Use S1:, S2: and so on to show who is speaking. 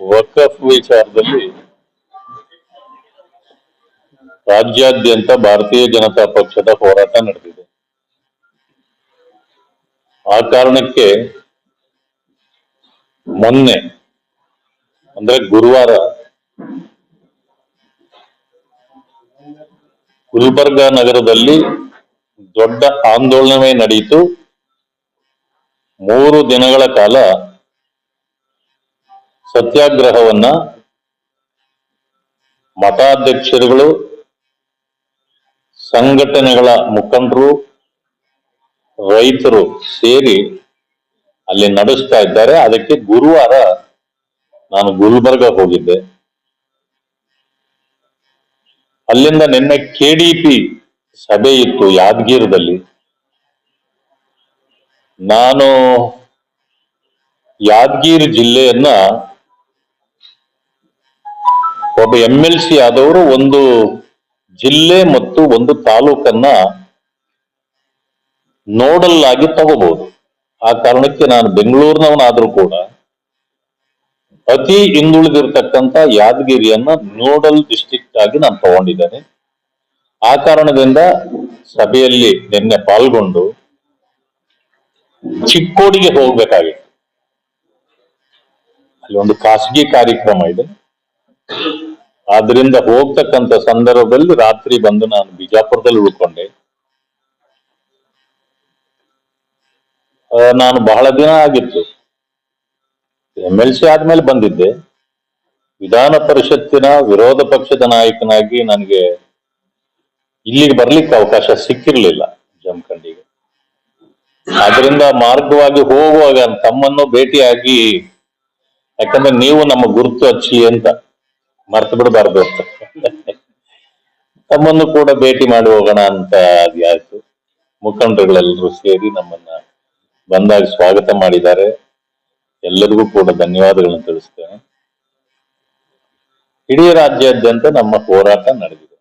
S1: ವಕಫ್ ವಿಚಾರದಲ್ಲಿ ರಾಜ್ಯಾದ್ಯಂತ ಭಾರತೀಯ ಜನತಾ ಪಕ್ಷದ ಹೋರಾಟ ನಡೆದಿದೆ. ಆ ಕಾರಣಕ್ಕೆ ಮೊನ್ನೆ, ಅಂದ್ರೆ ಗುರುವಾರ ಗುಲ್ಬರ್ಗಾ ನಗರದಲ್ಲಿ ದೊಡ್ಡ ಆಂದೋಲನವೇ ನಡೆಯಿತು. ಮೂರು ದಿನಗಳ ಕಾಲ ಸತ್ಯಾಗ್ರಹವನ್ನ ಮಠಾಧ್ಯಕ್ಷರುಗಳು, ಸಂಘಟನೆಗಳ ಮುಖಂಡರು, ರೈತರು ಸೇರಿ ಅಲ್ಲಿ ನಡೆಸ್ತಾ ಇದ್ದಾರೆ. ಅದಕ್ಕೆ ಗುರುವಾರ ನಾನು ಗುಲ್ಬರ್ಗ ಹೋಗಿದ್ದೆ. ಅಲ್ಲಿಂದ ನಿನ್ನೆ ಕೆಡಿಪಿ ಸಭೆ ಇತ್ತು ಯಾದಗಿರದಲ್ಲಿ. ನಾನು ಯಾದಗಿರಿ ಜಿಲ್ಲೆಯನ್ನ ಒಬ್ಬ ಎಂ ಎಲ್ ಸಿ ಆದವರು ಒಂದು ಜಿಲ್ಲೆ ಮತ್ತು ಒಂದು ತಾಲೂಕನ್ನ ನೋಡಲ್ ಆಗಿ ತಗೋಬಹುದು. ಆ ಕಾರಣಕ್ಕೆ ನಾನು ಬೆಂಗಳೂರಿನವನಾದ್ರೂ ಕೂಡ ಅತಿ ಹಿಂದುಳಿದಿರ್ತಕ್ಕಂಥ ಯಾದಗಿರಿಯನ್ನ ನೋಡಲ್ ಡಿಸ್ಟ್ರಿಕ್ಟ್ ಆಗಿ ನಾನು ತಗೊಂಡಿದ್ದೇನೆ. ಆ ಕಾರಣದಿಂದ ಸಭೆಯಲ್ಲಿ ನಿನ್ನೆ ಪಾಲ್ಗೊಂಡು ಚಿಕ್ಕೋಡಿಗೆ ಹೋಗ್ಬೇಕಾಗಿತ್ತು. ಅಲ್ಲಿ ಒಂದು ಖಾಸಗಿ ಕಾರ್ಯಕ್ರಮ ಇದೆ. ಆದ್ರಿಂದ ಹೋಗ್ತಕ್ಕಂತ ಸಂದರ್ಭದಲ್ಲಿ ರಾತ್ರಿ ಬಂದು ನಾನು ಬಿಜಾಪುರದಲ್ಲಿ ಉಳ್ಕೊಂಡೆ. ನಾನು ಬಹಳ ದಿನ ಆಗಿತ್ತು. ಎಂ ಎಲ್ ಸಿ ಆದ್ಮೇಲೆ ಬಂದಿದ್ದೆ. ವಿಧಾನ ಪರಿಷತ್ತಿನ ವಿರೋಧ ಪಕ್ಷದ ನಾಯಕನಾಗಿ ನನಗೆ ಇಲ್ಲಿಗೆ ಬರ್ಲಿಕ್ಕೆ ಅವಕಾಶ ಸಿಕ್ಕಿರ್ಲಿಲ್ಲ ಜಮಖಂಡಿಗೆ. ಆದ್ರಿಂದ ಮಾರ್ಗವಾಗಿ ಹೋಗುವಾಗ ತಮ್ಮನ್ನು ಭೇಟಿಯಾಗಿ, ಯಾಕಂದ್ರೆ ನೀವು ನಮ್ಮ ಗುರುತು ಹಚ್ಚಿ ಅಂತ ಮರ್ತು ಬಿಡಬಾರ್ದು ಅಂತ. ತಮ್ಮನ್ನು ಕೂಡ ಭೇಟಿ ಮಾಡಿ ಹೋಗೋಣ ಅಂತ ಅದಾಯ್ತು ಮುಖಂಡರುಗಳೆಲ್ಲರೂ ಸೇರಿ ನಮ್ಮನ್ನ ಬಂದಾಗ ಸ್ವಾಗತ ಮಾಡಿದ್ದಾರೆ. ಎಲ್ಲರಿಗೂ ಕೂಡ ಧನ್ಯವಾದಗಳನ್ನು ತಿಳಿಸ್ತೇನೆ. ಇಡೀ ರಾಜ್ಯಾದ್ಯಂತ ನಮ್ಮ ಹೋರಾಟ ನಡೆದಿದೆ.